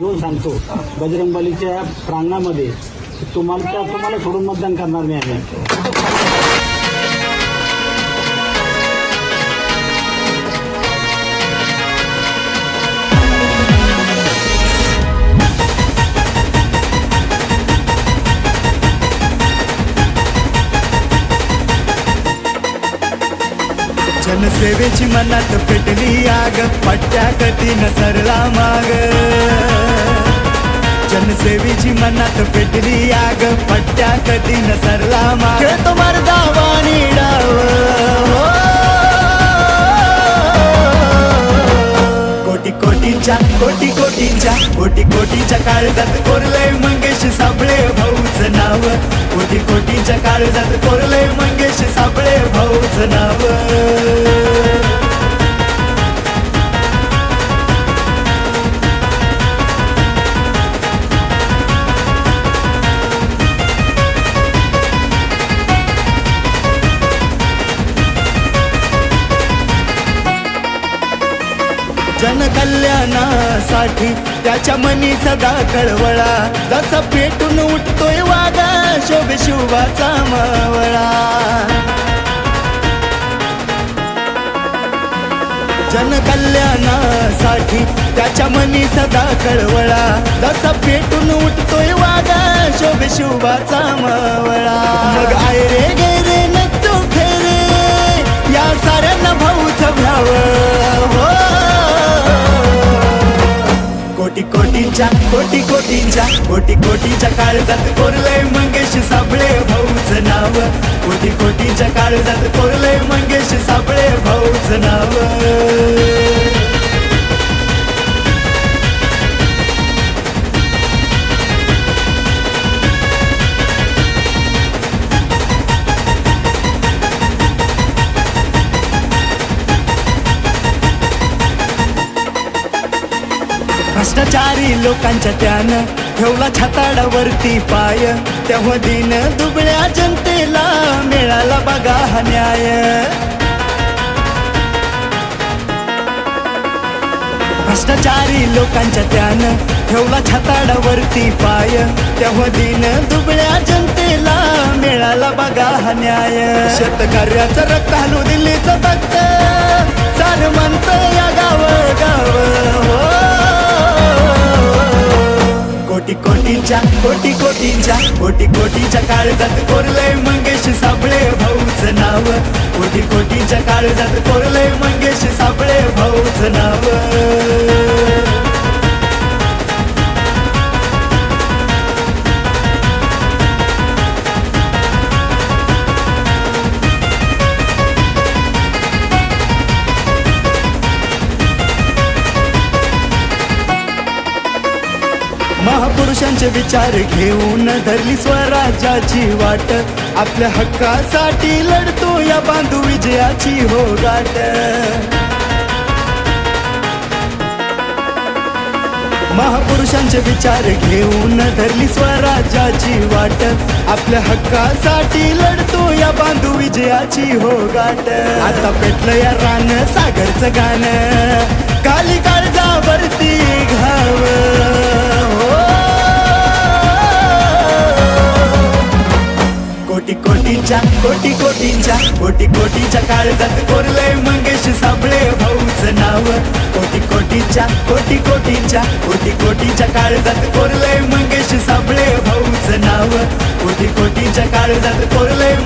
दोन सांगतो. बजरंगबलीच्या प्रांगणामध्ये तुम्हाला त्या तुम्हाला सोडून मतदान करणार नाही जनसेवेची मनात पेटली आग पट्ट्या न सरला माग. जनसेवेची मनात पेटली आग पट्ट्या न सरला माग. खेळतो मर्दावा डाव. कोटी कोटींच्या कोटी कोटींच्या कोटी कोटीच्या काळजात कोरलंय मंगेश जनकल्याणासाठी त्याच्या मनी सदा कळवळा जसा पेटून उठतोय वागा शोभ शिवाचा मावळा. जनकल्याणासाठी त्याच्या मनी सदा कळवळा जसा पेटून उठतोय वागा शोभ शिवाचा मावळा. कोटी कोटींच्या कोटी कोटींच्या कोटी कोटीच्या काळजात कोरलय मंगेश साबळे भाऊच नाव. कोटी कोटीच्या काळजात कोरलय मंगेश साबळे भाऊच नाव. चारी लोकांच्या त्यानं ठेवला छाताडावरती पाय. तेव्हा दिन दुबळ्या जनतेला मिळाला बघा हा न्याय. भ्रष्टाचारी लोकांच्या त्यानं ठेवला छाताडावरती पाय. तेव्हा दिन दुबळ्या जनतेला मिळाला बघा हा न्याय. शेतकऱ्याचं रक्त हलू दिल्लीचं कोटींच्या कोटी कोटींच्या कोटी कोटीच्या काळजात कोरलय मंगेश साबळे भाऊच नाव. कोटी कोटीच्या काळजात कोरलय मंगेश साबळे भाऊच नाव. महापुरुषांचे विचार घेऊन धरली स्वराज्याची वाट. आपल्या हक्कासाठी लढतो या बांधू विजयाची हो गाठ महापुरुषांचे विचार घेऊन धरली स्वराज्याची वाट. आपल्या हक्कासाठी लढतो या बांधू विजयाची हो गाठ आता पेटलं या रान सागरचं गाणं. कोटी कोटीच्या कोटी कोटीच्या कोटी कोटीच्या काळजात कोरलंय मंगेश साबळे भाऊच नाव. कोटी कोटीच्या कोटी कोटीच्या कोटी कोटीच्या काळजात कोरलंय मंगेश साबळे भाऊच नाव. कोटी कोटीच्या काळजात कोरलंय